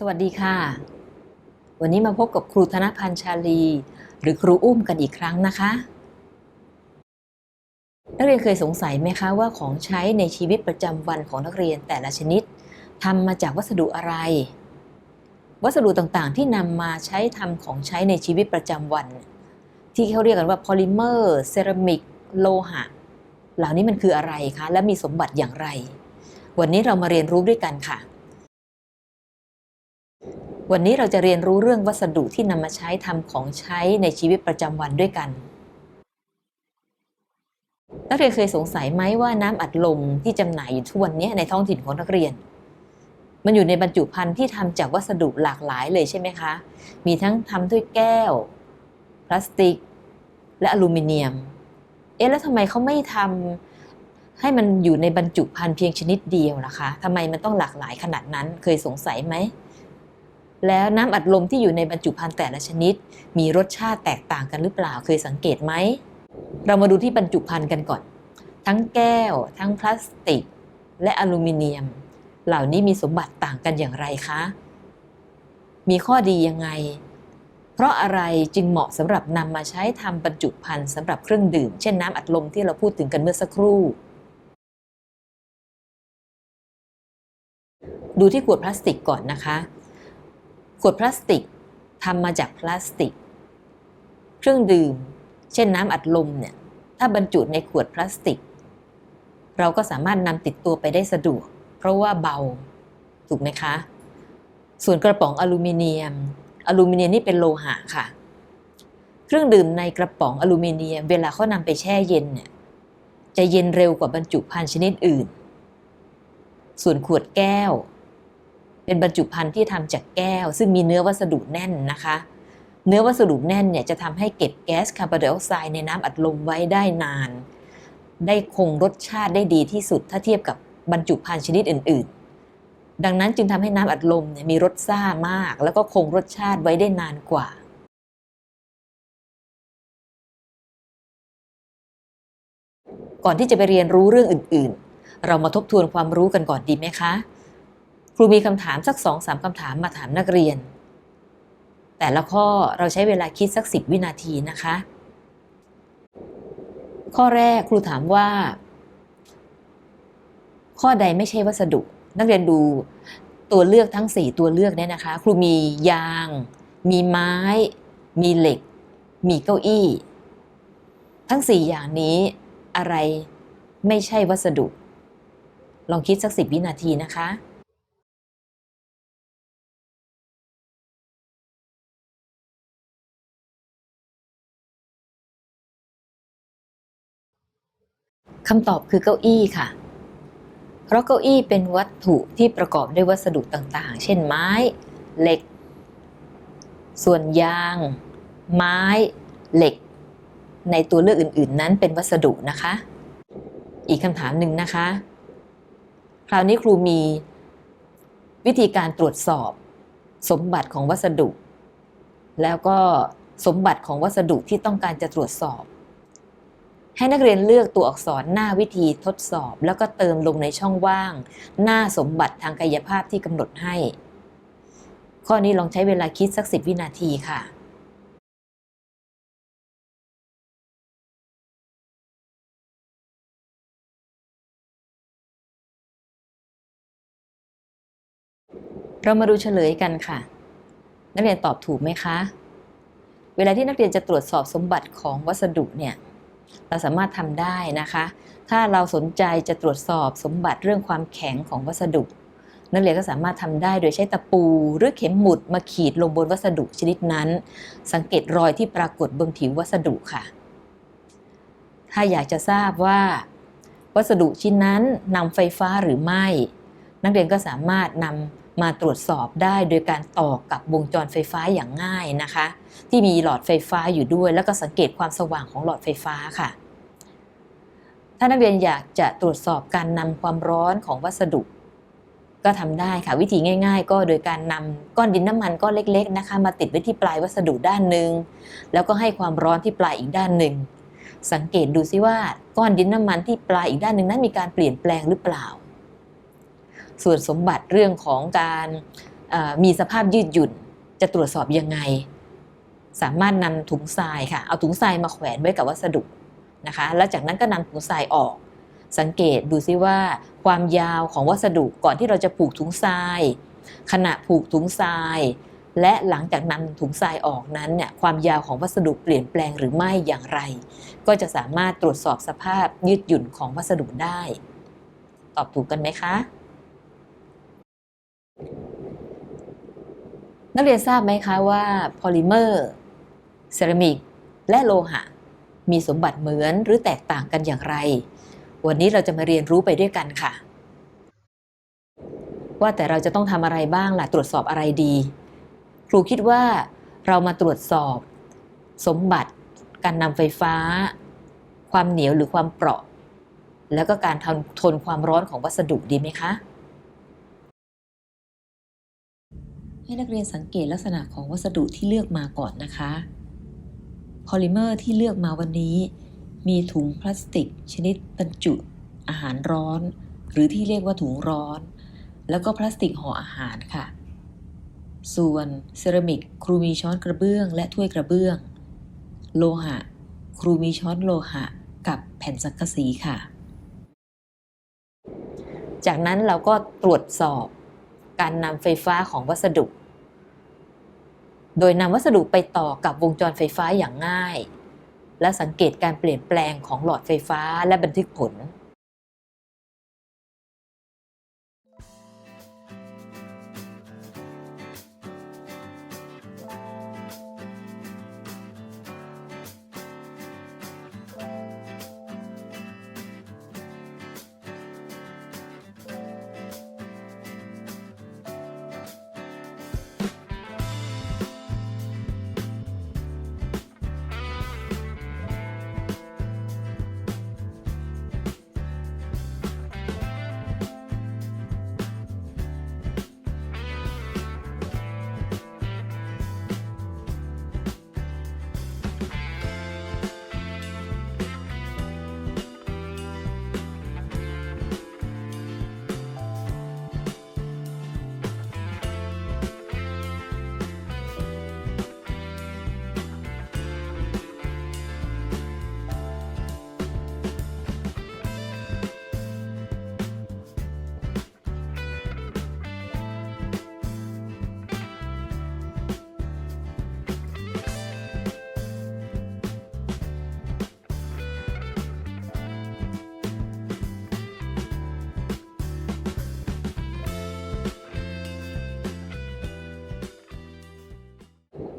สวัสดีค่ะ วันนี้มาพบกับครูธนพันธ์ชาลี หรือครูอุ้มกันอีกครั้งนะคะ นักเรียนเคยสงสัยไหมคะว่าของใช้ในชีวิตประจำวันของนักเรียนแต่ละชนิดทำมาจากวัสดุอะไร วัสดุต่างๆ ที่นำมาใช้ทำของใช้ในชีวิตประจำวัน ที่เขาเรียกกันว่าพอลิเมอร์เซรามิกโลหะ เหล่านี้มันคืออะไรคะ และมีสมบัติอย่างไร วันนี้เรามาเรียนรู้ด้วยกันค่ะ วันนี้เราจะเรียนรู้เรื่องวัสดุที่นำมาใช้ทำของใช้ในชีวิตประจำวันด้วยกัน นักเรียนเคยสงสัยไหมว่าน้ำอัดลมที่จำหน่ายอยู่ทุกวันนี้ในท้องถิ่นของนักเรียน มันอยู่ในบรรจุภัณฑ์ที่ทำจากวัสดุหลากหลายเลยใช่ไหมคะ มีทั้งทำด้วยแก้ว พลาสติก และอลูมิเนียม เอ๊ะแล้วทำไมเขาไม่ทำให้มันอยู่ในบรรจุภัณฑ์เพียงชนิดเดียวล่ะคะทำไมมันต้องหลากหลายขนาดนั้นเคยสงสัยไหม แล้วน้ำอัดลมที่อยู่ในบรรจุภัณฑ์แต่ละชนิด มีรสชาติแตกต่างกันหรือเปล่าเคยสังเกตไหม เรามาดูที่บรรจุภัณฑ์กันก่อน ทั้งแก้ว ทั้งพลาสติก และอลูมิเนียม เหล่านี้มีสมบัติต่างกันอย่างไรคะ มีข้อดียังไง เพราะอะไรจึงเหมาะสำหรับนำมาใช้ทำบรรจุภัณฑ์สำหรับเครื่องดื่ม เช่นน้ำอัดลมที่เราพูดถึงกันเมื่อสักครู่ดูที่ขวดพลาสติกก่อนนะคะ ขวดพลาสติกทำมาจากพลาสติก เครื่องดื่ม เช่นน้ำอัดลมเนี่ย ถ้าบรรจุในขวดพลาสติก เราก็สามารถนำติดตัวไปได้สะดวก เพราะว่าเบา ถูกไหมคะ ส่วนกระป๋องอลูมิเนียม อลูมิเนียมนี่เป็นโลหะค่ะ เครื่องดื่มในกระป๋องอลูมิเนียม เวลาเขานำไปแช่เย็นเนี่ย จะเย็นเร็วกว่าบรรจุภัณฑ์ชนิดอื่น ส่วนขวดแก้ว เป็นบรรจุภัณฑ์ที่ทำจากแก้ว ซึ่งมีเนื้อวัสดุแน่นนะคะ เนื้อวัสดุแน่นเนี่ยจะทำให้เก็บแก๊สคาร์บอนไดออกไซด์ในน้ำอัดลมไว้ได้นาน ได้คงรสชาติได้ดีที่สุดถ้าเทียบกับบรรจุภัณฑ์ชนิดอื่น ๆ ดังนั้นจึงทำให้น้ำอัดลมเนี่ยมีรสซ่ามาก แล้วก็คงรสชาติไว้ได้นานกว่าก่อนที่จะไปเรียนรู้เรื่องอื่น ๆ เรามาทบทวนความรู้กันก่อนดีไหมคะ ครูมีคำถามสักสองสามคำถามมาถามนักเรียน แต่ละข้อเราใช้เวลาคิดสักสิบวินาทีนะคะ ข้อแรกครูถามว่า ข้อใดไม่ใช่วัสดุ นักเรียนดูตัวเลือกทั้ง 4 ตัวเลือกเนี่ยนะคะ ครูมียาง มีไม้ มีเหล็ก มีเก้าอี้ ทั้ง 4 อย่างนี้อะไรไม่ใช่วัสดุ ลองคิดสักสิบวินาทีนะคะ คำตอบคือเก้าอี้ค่ะ เพราะเก้าอี้เป็นวัตถุที่ประกอบด้วยวัสดุต่างๆ เช่นไม้ เหล็ก ส่วนยาง ไม้ เหล็ก ในตัวเลือกอื่นๆ นั้นเป็นวัสดุนะคะ อีกคำถามหนึ่งนะคะ คราวนี้ครูมีวิธีการตรวจสอบสมบัติของวัสดุ แล้วก็สมบัติของวัสดุที่ต้องการจะตรวจสอบ ให้นักเรียนเลือกตัวอักษรหน้าวิธีทดสอบ แล้วก็เติมลงในช่องว่าง หน้าสมบัติทางกายภาพที่กำหนดให้ ข้อนี้ลองใช้เวลาคิดสักสิบวินาทีค่ะเรามาดูเฉลยกันค่ะ นักเรียนตอบถูกไหมคะ เวลาที่นักเรียนจะตรวจสอบสมบัติของวัสดุเนี่ย เราสามารถทำได้นะคะ ถ้าเราสนใจจะตรวจสอบสมบัติเรื่องความแข็งของวัสดุ นักเรียนก็สามารถทำได้โดยใช้ตะปูหรือเข็มหมุดมาขีดลงบนวัสดุชนิดนั้น สังเกตรอยที่ปรากฏบนผิววัสดุค่ะ ถ้าอยากจะทราบว่า วัสดุชิ้นนั้นนำไฟฟ้าหรือไม่ นักเรียนก็สามารถนำ มาตรวจสอบได้โดยการต่อกับวงจรไฟฟ้าอย่างง่ายนะคะ ที่มีหลอดไฟฟ้าอยู่ด้วย แล้วก็สังเกตความสว่างของหลอดไฟฟ้าค่ะ ถ้านักเรียนอยากจะตรวจสอบการนำความร้อนของวัสดุ ก็ทำได้ค่ะวิธีง่าย ๆ ก็โดยการนำก้อนดินน้ำมันก้อนเล็ก ๆนะคะ มาติดไว้ที่ปลายวัสดุด้านหนึ่งแล้วก็ให้ความร้อนที่ปลายอีกด้านหนึ่งสังเกตดูซิว่าก้อนดินน้ำมันที่ปลายอีกด้านหนึ่งนั้นมีการเปลี่ยนแปลงหรือเปล่า ส่วนสมบัติเรื่องของการมีสภาพยืดหยุ่นจะตรวจสอบยังไง สามารถนำถุงทรายค่ะ เอาถุงทรายมาแขวนไว้กับวัสดุนะคะ แล้วจากนั้นก็นำถุงทรายออก สังเกตดูซิว่า ความยาวของวัสดุก่อนที่เราจะผูกถุงทราย ขณะผูกถุงทราย และหลังจากนำถุงทรายออกนั้นเนี่ยความยาวของวัสดุเปลี่ยนแปลงหรือไม่อย่างไร ก็จะสามารถตรวจสอบสภาพยืดหยุ่นของวัสดุได้ ตอบถูกกันไหมคะ นักเรียนทราบไหมคะว่าพอลิเมอร์เซรามิกและโลหะ มีสมบัติเหมือนหรือแตกต่างกันอย่างไร วันนี้เราจะมาเรียนรู้ไปด้วยกันค่ะ ว่าแต่เราจะต้องทำอะไรบ้างล่ะตรวจสอบอะไรดี ครูคิดว่าเรามาตรวจสอบ สมบัติ การนำไฟฟ้า ความเหนียวหรือความเปราะ แล้วก็การทนทนความร้อนของวัสดุดีไหมคะ ให้นักเรียนสังเกตลักษณะของวัสดุที่เลือกมาก่อนนะคะ พอลิเมอร์ที่เลือกมาวันนี้ มีถุงพลาสติก ชนิดบรรจุ อาหารร้อน หรือที่เรียกว่าถุงร้อน แล้วก็พลาสติกห่ออาหารค่ะ ส่วนเซรามิกครูมีช้อนกระเบื้อง และถ้วยกระเบื้อง โลหะ ครูมีช้อนโลหะ กับแผ่นสังกะสีค่ะ จากนั้นเราก็ตรวจสอบ การนำไฟฟ้าของวัสดุ โดยนำวัสดุไปต่อกับวงจรไฟฟ้าอย่างง่าย และสังเกตการเปลี่ยนแปลงของหลอดไฟฟ้าและบันทึกผล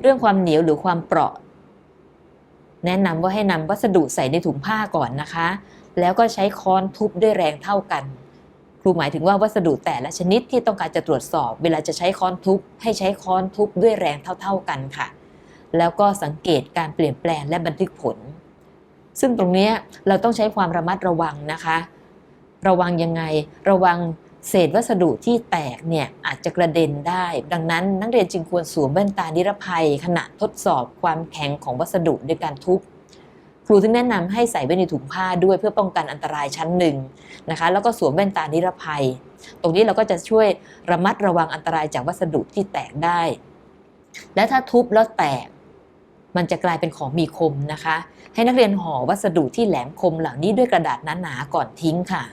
เรื่องความเหนียวหรือความเปราะ แนะนำว่าให้นำวัสดุใส่ในถุงผ้าก่อนนะคะ แล้วก็ใช้ค้อนทุบด้วยแรงเท่ากัน ครูหมายถึงว่าวัสดุแต่ละชนิดที่ต้องการจะตรวจสอบ เวลาจะใช้ค้อนทุบ ให้ใช้ค้อนทุบด้วยแรงเท่า ๆกันค่ะ แล้วก็สังเกตการเปลี่ยนแปลงและบันทึกผล ซึ่งตรงนี้เราต้องใช้ความระมัดระวังนะคะ ระวังยังไง ระวัง เศษวัสดุที่แตกเนี่ยอาจจะกระเด็นได้ ดังนั้นนักเรียนจึงควรสวมแว่นตานิรภัย ขณะทดสอบความแข็งของวัสดุด้วยการทุบครูถึงแนะนำให้ใส่ไว้ในถุงผ้าด้วยเพื่อป้องกันอันตรายชั้นหนึ่งนะคะแล้วก็สวมแว่นตานิรภัย ตรงนี้เราก็จะช่วยระมัดระวังอันตรายจากวัสดุที่แตกได้ และถ้าทุบแล้วแตก มันจะกลายเป็นของมีคมนะคะ ให้นักเรียนห่อวัสดุที่แหลมคมเหล่านี้ด้วยกระดาษหนาๆก่อนทิ้งค่ะ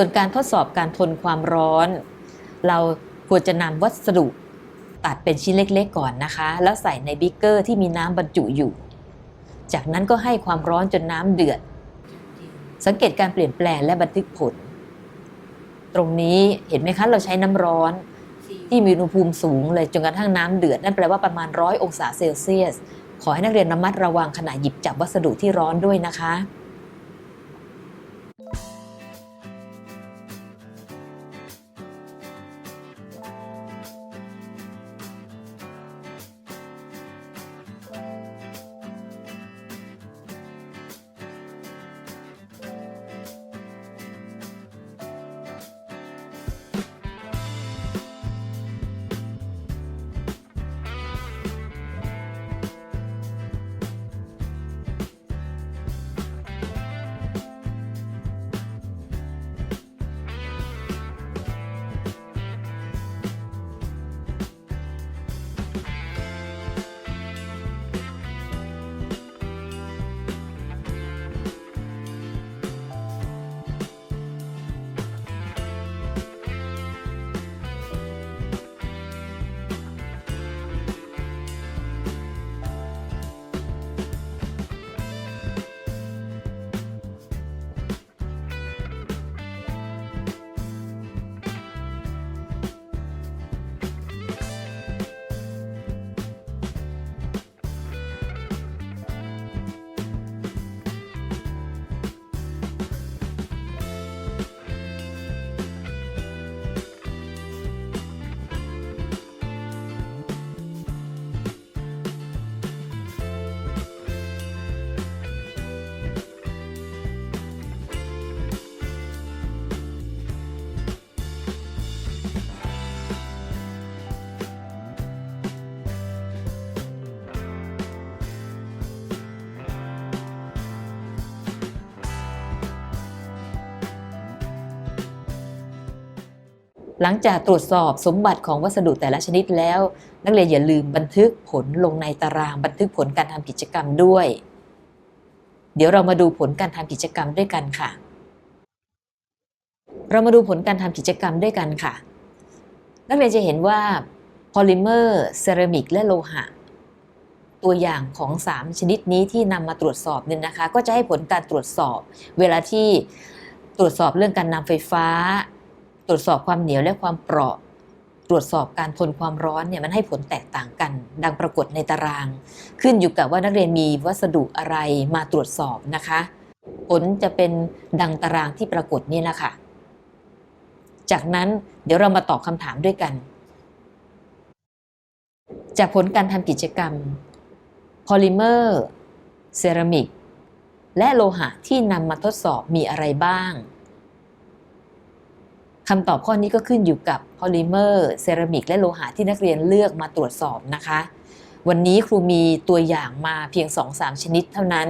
ส่วนการทดสอบการทนความร้อน เราควรจะนำวัสดุตัดเป็นชิ้นเล็กๆก่อนนะคะ แล้วใส่ในบิ๊กเกอร์ที่มีน้ำบรรจุอยู่ จากนั้นก็ให้ความร้อนจนน้ำเดือด สังเกตการเปลี่ยนแปลงและบันทึกผล ตรงนี้เห็นไหมคะเราใช้น้ำร้อนที่มีอุณหภูมิสูงเลยจนกระทั่งน้ำเดือด นั่นแปลว่าประมาณร้อยองศาเซลเซียส ขอให้นักเรียนระมัดระวังขณะหยิบจับวัสดุที่ร้อนด้วยนะคะ หลังจากตรวจสอบสมบัติของวัสดุแต่ละชนิดแล้ว นักเรียนอย่าลืมบันทึกผลลงในตารางบันทึกผลการทำกิจกรรมด้วย เดี๋ยวเรามาดูผลการทำกิจกรรมด้วยกันค่ะ เรามาดูผลการทำกิจกรรมด้วยกันค่ะ นักเรียนจะเห็นว่าพอลิเมอร์เซรามิกและโลหะ ตัวอย่างของ 3 ชนิดนี้ที่นำมาตรวจสอบเนี่ยนะคะ ก็จะให้ผลการตรวจสอบ เวลาที่ตรวจสอบเรื่องการนำไฟฟ้า ตรวจสอบความเหนียวและความเปราะ ตรวจสอบการทนความร้อนเนี่ยมันให้ผลแตกต่างกัน ดังปรากฏในตาราง ขึ้นอยู่กับว่านักเรียนมีวัสดุอะไรมาตรวจสอบนะคะ ผลจะเป็นดังตารางที่ปรากฏนี่แหละค่ะจากนั้นเดี๋ยวเรามาตอบคำถามด้วยกัน จากผลการทำกิจกรรมพอลิเมอร์ เซรามิก และโลหะที่นำมาทดสอบมีอะไรบ้าง คำตอบข้อนี้ก็ขึ้นอยู่กับพอลิเมอร์เซรามิกและโลหะที่นักเรียนเลือกมาตรวจสอบนะคะ วันนี้ครูมีตัวอย่างมาเพียง 2-3 ชนิดเท่านั้น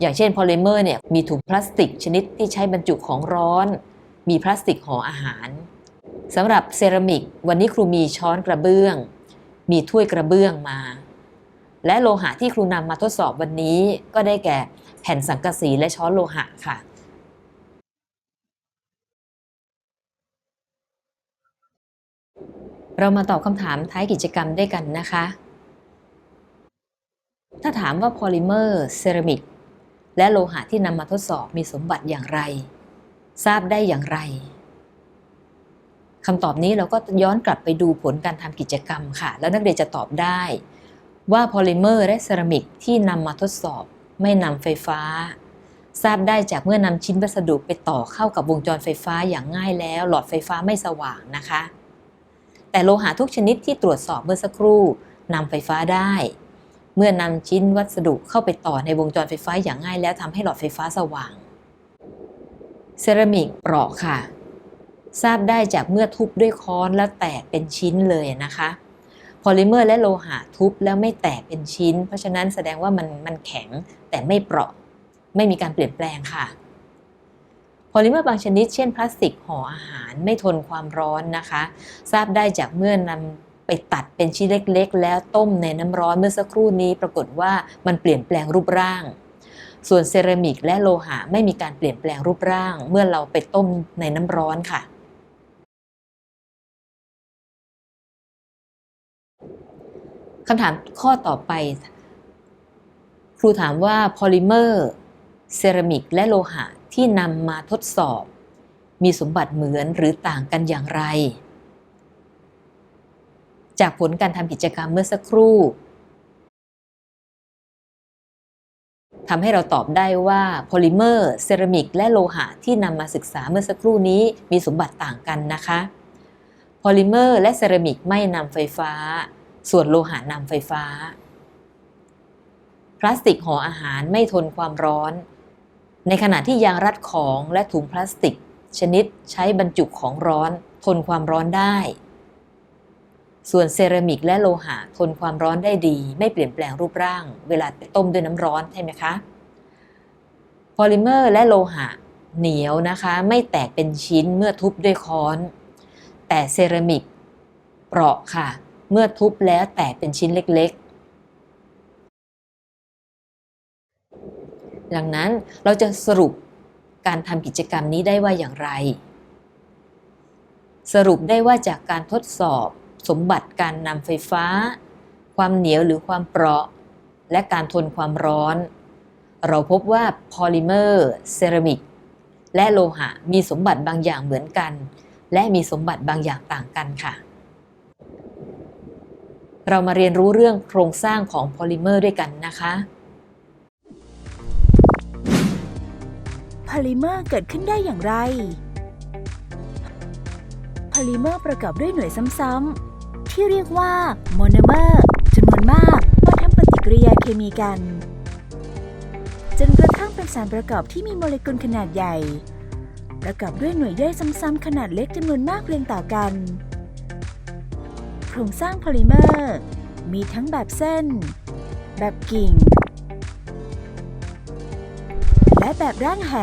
อย่างเช่นพอลิเมอร์เนี่ยมีถุงพลาสติกชนิดที่ใช้บรรจุของร้อน มีพลาสติกห่ออาหารสำหรับเซรามิกวันนี้ครูมีช้อนกระเบื้อง มีถ้วยกระเบื้องมา และโลหะที่ครูนำมาทดสอบวันนี้ก็ได้แก่แผ่นสังกะสีและช้อนโลหะค่ะ เรามาตอบคำถามท้ายกิจกรรมด้วยกันนะคะ ถ้าถามว่าพอลิเมอร์เซรามิกและโลหะที่นำมาทดสอบมีสมบัติอย่างไร ทราบได้อย่างไรคำตอบนี้เราก็ย้อนกลับไปดูผลการทำกิจกรรมค่ะ แล้วนักเรียนจะตอบได้ ว่าพอลิเมอร์และเซรามิกที่นำมาทดสอบไม่นำไฟฟ้า ทราบได้จากเมื่อนำชิ้นวัสดุไปต่อเข้ากับวงจรไฟฟ้าอย่างง่ายแล้ว หลอดไฟฟ้าไม่สว่างนะคะ แต่โลหะทุกชนิดที่ตรวจสอบเมื่อสักครู่นำไฟฟ้าได้ เมื่อนำชิ้นวัสดุเข้าไปต่อในวงจรไฟฟ้าอย่างง่ายแล้วทำให้หลอดไฟฟ้าสว่าง เซรามิกเปราะค่ะ ทราบได้จากเมื่อทุบด้วยค้อนแล้วแตกเป็นชิ้นเลยนะคะพอลิเมอร์และโลหะทุบแล้วไม่แตกเป็นชิ้น เพราะฉะนั้นแสดงว่ามันมันแข็งแต่ไม่เปราะ ไม่มีการเปลี่ยนแปลงค่ะ โพลิเมอร์บางชนิดเช่นพลาสติกห่ออาหารไม่ทนความร้อนนะคะ ทราบได้จากเมื่อนำไปตัดเป็นชิ้นเล็กๆ แล้วต้มในน้ำร้อนเมื่อสักครู่นี้ปรากฏว่ามันเปลี่ยนแปลงรูปร่าง ส่วนเซรามิกและโลหะไม่มีการเปลี่ยนแปลงรูปร่าง เมื่อเราไปต้มในน้ำร้อนค่ะคำถามข้อต่อไป ครูถามว่าโพลิเมอร์ เซรามิก และโลหะ ที่นำมาทดสอบ มีสมบัติเหมือนหรือต่างกันอย่างไร จากผลการทำกิจกรรมเมื่อสักครู่ทำให้เราตอบได้ว่าโพลิเมอร์ เซรามิก และโลหะที่นำมาศึกษาเมื่อสักครู่นี้มีสมบัติต่างกันนะคะโพลิเมอร์ และเซรามิกไม่นำไฟฟ้า ส่วนโลหะนำไฟฟ้า พลาสติกห่ออาหารไม่ทนความร้อน ในขณะที่ยางรัดของและถุงพลาสติก ชนิดใช้บรรจุของร้อน ทนความร้อนได้ ส่วนเซรามิกและโลหะทนความร้อนได้ดี ไม่เปลี่ยนแปลงรูปร่าง เวลาต้มด้วยน้ำร้อนใช่ไหมคะพอลิเมอร์และโลหะเหนียวนะคะ ไม่แตกเป็นชิ้นเมื่อทุบด้วยค้อน แต่เซรามิกเปราะค่ะ เมื่อทุบแล้วแตกเป็นชิ้นเล็ก ดังนั้นเราจะสรุปการทำกิจกรรมนี้ได้ว่าอย่างไร สรุปได้ว่าจากการทดสอบสมบัติการนำไฟฟ้า ความเหนียวหรือความเปราะ และการทนความร้อน เราพบว่าพอลิเมอร์เซรามิกและโลหะมีสมบัติบางอย่างเหมือนกัน และมีสมบัติบางอย่างต่างกันค่ะ เรามาเรียนรู้เรื่องโครงสร้างของพอลิเมอร์ด้วยกันนะคะ พอลิเมอร์เกิดขึ้นได้อย่างไร พอลิเมอร์ประกอบด้วยหน่วยซ้ำๆ ที่เรียกว่าโมโนเมอร์จำนวนมากมาทำปฏิกิริยาเคมีกัน จนกระทั่งเป็นสารประกอบที่มีโมเลกุลขนาดใหญ่ ประกอบด้วยหน่วยย่อยซ้ำๆขนาดเล็กจำนวนมากเรียงต่อกัน โครงสร้างพอลิเมอร์ มีทั้งแบบเส้น แบบกิ่ง แบบร่างแห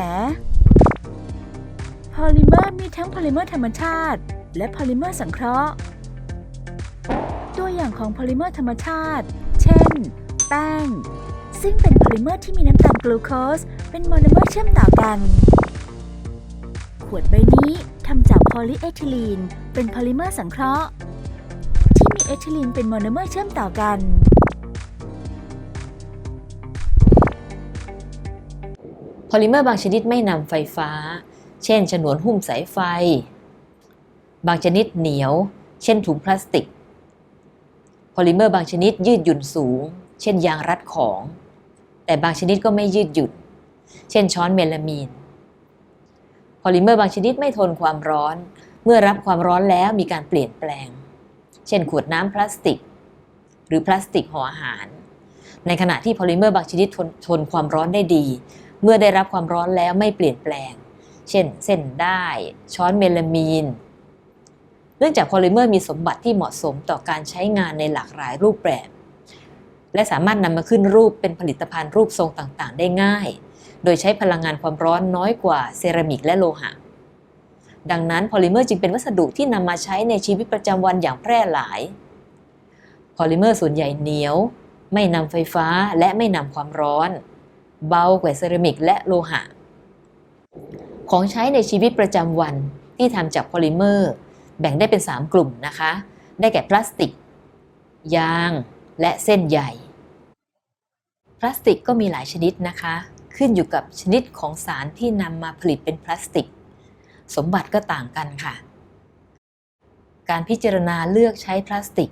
พอลิเมอร์มีทั้งพอลิเมอร์ธรรมชาติ และพอลิเมอร์สังเคราะห์ ตัวอย่างของพอลิเมอร์ธรรมชาติ เช่น แป้ง ซึ่งเป็นพอลิเมอร์ที่มีน้ำตาลกลูโคส เป็นโมโนเมอร์เชื่อมต่อกัน ขวดใบนี้ทำจากโพลีเอทิลีน เป็นพอลิเมอร์สังเคราะห์ ที่มีเอทิลีนเป็นโมโนเมอร์เชื่อมต่อกัน พอลิเมอร์บางชนิดไม่นำไฟฟ้า เช่น ฉนวนหุ้มสายไฟ บางชนิดเหนียว เช่นถุงพลาสติก พอลิเมอร์บางชนิดยืดหยุ่นสูง เช่นยางรัดของ แต่บางชนิดก็ไม่ยืดหยุ่น เช่นช้อนเมลามีน พอลิเมอร์บางชนิดไม่ทนความร้อน เมื่อรับความร้อนแล้วมีการเปลี่ยนแปลง เช่นขวดน้ำพลาสติก หรือพลาสติกห่ออาหาร ในขณะที่พอลิเมอร์บางชนิดทนทนความร้อนได้ดี เมื่อได้รับความร้อนแล้วไม่เปลี่ยนแปลง เช่น เส้นได้ช้อนเมลามีน เนื่องจากโพลิเมอร์มีสมบัติที่เหมาะสมต่อการใช้งานในหลากหลายรูปแบบ และสามารถนำมาขึ้นรูปเป็นผลิตภัณฑ์รูปทรงต่างๆ ได้ง่าย โดยใช้พลังงานความร้อนน้อยกว่าเซรามิกและโลหะดังนั้นโพลิเมอร์จึงเป็นวัสดุที่นำมาใช้ในชีวิตประจำวันอย่างแพร่หลายโพลิเมอร์ส่วนใหญ่เหนียว ไม่นำไฟฟ้าและไม่นำความร้อน เบากว่าเซรามิกและโลหะ ของใช้ในชีวิตประจำวันที่ทำจากพอลิเมอร์ แบ่งได้เป็น 3 กลุ่มนะคะ ได้แก่พลาสติก ยาง และเส้นใยพลาสติกก็มีหลายชนิดนะคะ ขึ้นอยู่กับชนิดของสารที่นำมาผลิตเป็นพลาสติก สมบัติก็ต่างกันค่ะ การพิจารณาเลือกใช้พลาสติก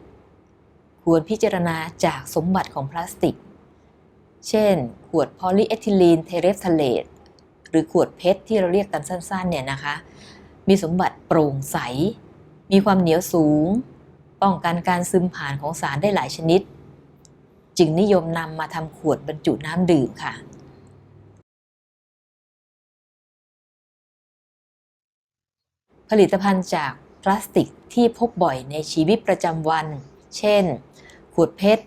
ควรพิจารณาจากสมบัติของพลาสติก เช่น วดพอลีเอทิลีนเทเรฟทาเลตหรือขวดเพชรที่เราเรียกกันสั้นๆเนี่ยนะคะ มีสมบัติโปร่งใส มีความเหนียวสูง ป้องกันการซึมผ่านของสารได้หลายชนิด จึงนิยมนำมาทำขวดบรรจุน้ำดื่มค่ะผลิตภัณฑ์จากพลาสติกที่พบบ่อยในชีวิตประจำวัน เช่น ขวดเพชร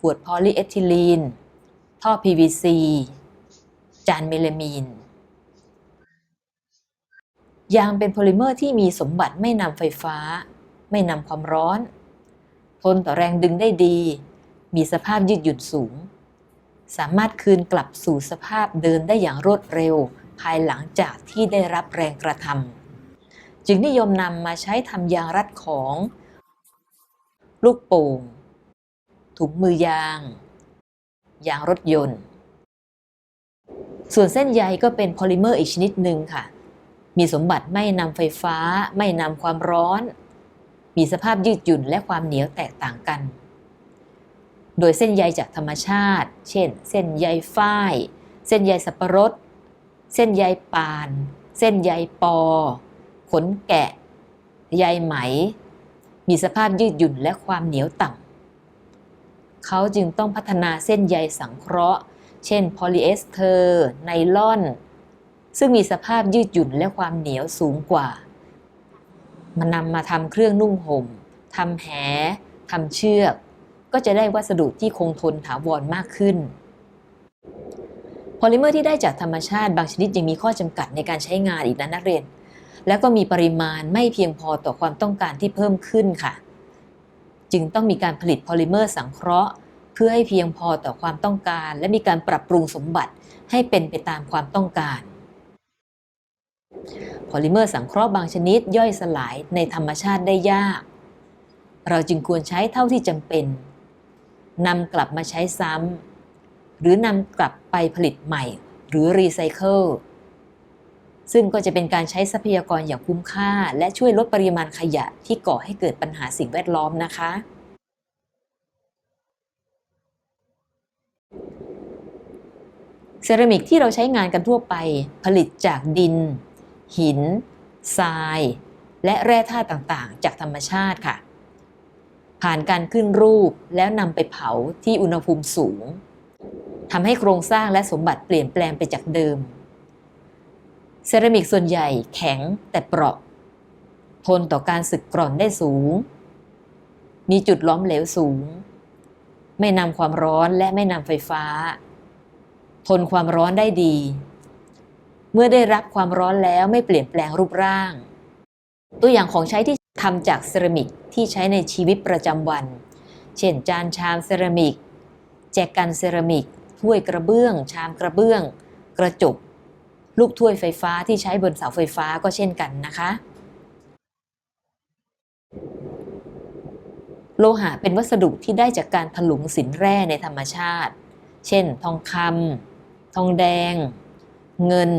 ขวดพอลีเอทิลีน ท่อ PVC จานเมลามีน ยางเป็นโพลิเมอร์ที่มีสมบัติไม่นำไฟฟ้า ไม่นำความร้อน ทนต่อแรงดึงได้ดี มีสภาพยืดหยุ่นสูง สามารถคืนกลับสู่สภาพเดินได้อย่างรวดเร็ว ภายหลังจากที่ได้รับแรงกระทำจึงนิยมนำมาใช้ทำยางรัดของ ลูกโป่งถุงมือยาง ยางรถยนต์ ส่วนเส้นใยก็เป็นโพลิเมอร์อีกชนิดหนึ่งค่ะ มีสมบัติไม่นำไฟฟ้า ไม่นำความร้อน มีสภาพยืดหยุ่นและความเหนียวแตกต่างกัน โดยเส้นใยจากธรรมชาติ เช่น เส้นใยฝ้าย เส้นใยสับปะรด เส้นใยป่าน เส้นใยปอ ขนแกะ ใยไหม มีสภาพยืดหยุ่นและความเหนียวต่ำ เขาจึงต้องพัฒนาเส้นใยสังเคราะห์ เช่นโพลีเอสเตอร์ไนลอน ซึ่งมีสภาพยืดหยุ่นและความเหนียวสูงกว่ามันนำมาทำเครื่องนุ่งห่มทำแหทำเชือก ก็จะได้วัสดุที่คงทนถาวรมากขึ้นโพลิเมอร์ที่ได้จากธรรมชาติบางชนิดยังมีข้อจำกัดในการใช้งานอีกนะนักเรียน แล้วก็มีปริมาณไม่เพียงพอต่อความต้องการที่เพิ่มขึ้นค่ะ จึงต้องมีการผลิตโพลิเมอร์สังเคราะห์ เพื่อให้เพียงพอต่อความต้องการ และมีการปรับปรุงสมบัติให้เป็นไปตามความต้องการโพลิเมอร์สังเคราะห์บางชนิดย่อยสลายในธรรมชาติได้ยาก เราจึงควรใช้เท่าที่จำเป็นนำกลับมาใช้ซ้ำหรือนำกลับไปผลิตใหม่ หรือรีไซเคิล ซึ่งก็จะเป็นการใช้ทรัพยากรอย่างคุ้มค่า และช่วยลดปริมาณขยะที่ก่อให้เกิดปัญหาสิ่งแวดล้อมนะคะ เซรามิกที่เราใช้งานกันทั่วไปผลิตจากดิน หิน ทราย และแร่ธาตุต่างๆ จากธรรมชาติค่ะ ผ่านการขึ้นรูปแล้วนำไปเผาที่อุณหภูมิสูงทำให้โครงสร้างและสมบัติเปลี่ยนแปลงไปจากเดิม เซรามิกส่วนใหญ่แข็งแต่เปราะ ทนต่อการสึกกร่อนได้สูง มีจุดล้อมเหลวสูง ไม่นำความร้อนและไม่นำไฟฟ้า ทนความร้อนได้ดี เมื่อได้รับความร้อนแล้วไม่เปลี่ยนแปลงรูปร่าง ตัวอย่างของใช้ที่ทำจากเซรามิกที่ใช้ในชีวิตประจำวัน เช่น จานชามเซรามิก แจกันเซรามิก ถ้วยกระเบื้อง ชามกระเบื้อง กระจก ลูกถ้วยไฟฟ้าที่ใช้บนเสาไฟฟ้าก็เช่นกันนะคะ โลหะเป็นวัสดุที่ได้จากการถลุงสินแร่ในธรรมชาติ เช่น ทองคำทองแดง เงิน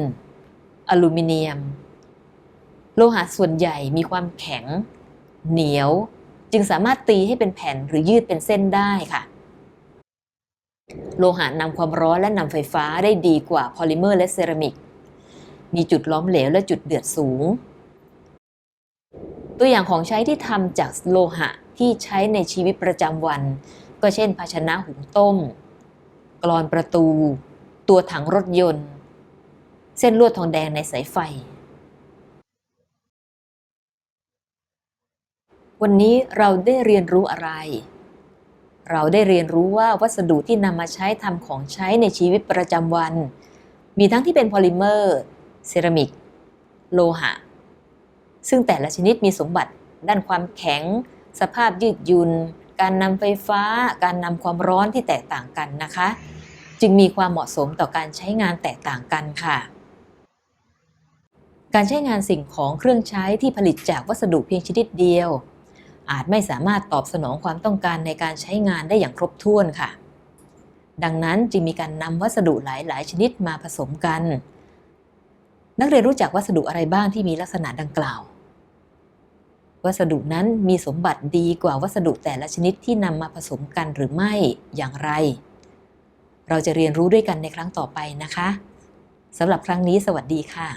อลูมิเนียม โลหะส่วนใหญ่มีความแข็ง เหนียว จึงสามารถตีให้เป็นแผ่นหรือยืดเป็นเส้นได้ค่ะโลหะนำความร้อนและนำไฟฟ้าได้ดีกว่าโพลิเมอร์และเซรามิก มีจุดล้อมเหลวและจุดเดือดสูง ตัวอย่างของใช้ที่ทำจากโลหะที่ใช้ในชีวิตประจำวัน ก็เช่น ภาชนะหุงต้ม กรอนประตู ตัวถังรถยนต์ เส้นลวดทองแดงในสายไฟ วันนี้เราได้เรียนรู้อะไร เราได้เรียนรู้ว่าวัสดุที่นำมาใช้ทำของใช้ในชีวิตประจำวัน มีทั้งที่เป็นโพลิเมอร์ เซรามิก โลหะ ซึ่งแต่ละชนิดมีสมบัติด้านความแข็ง สภาพยืดหยุ่นการนำไฟฟ้า การนำความร้อนที่แตกต่างกันนะคะ จึงมีความเหมาะสมต่อการใช้งานแตกต่างกันค่ะการใช้งานสิ่งของเครื่องใช้ที่ผลิตจากวัสดุเพียงชนิดเดียว อาจไม่สามารถตอบสนองความต้องการในการใช้งานได้อย่างครบถ้วนค่ะ ดังนั้นจึงมีการนำวัสดุหลาย ๆ ชนิดมาผสมกัน นักเรียนรู้จักวัสดุอะไรบ้างที่มีลักษณะดังกล่าว วัสดุนั้นมีสมบัติดีกว่าวัสดุแต่ละชนิดที่นำมาผสมกันหรือไม่อย่างไร เราจะเรียนรู้ด้วยกันในครั้งต่อไปนะคะสำหรับครั้งนี้สวัสดีค่ะ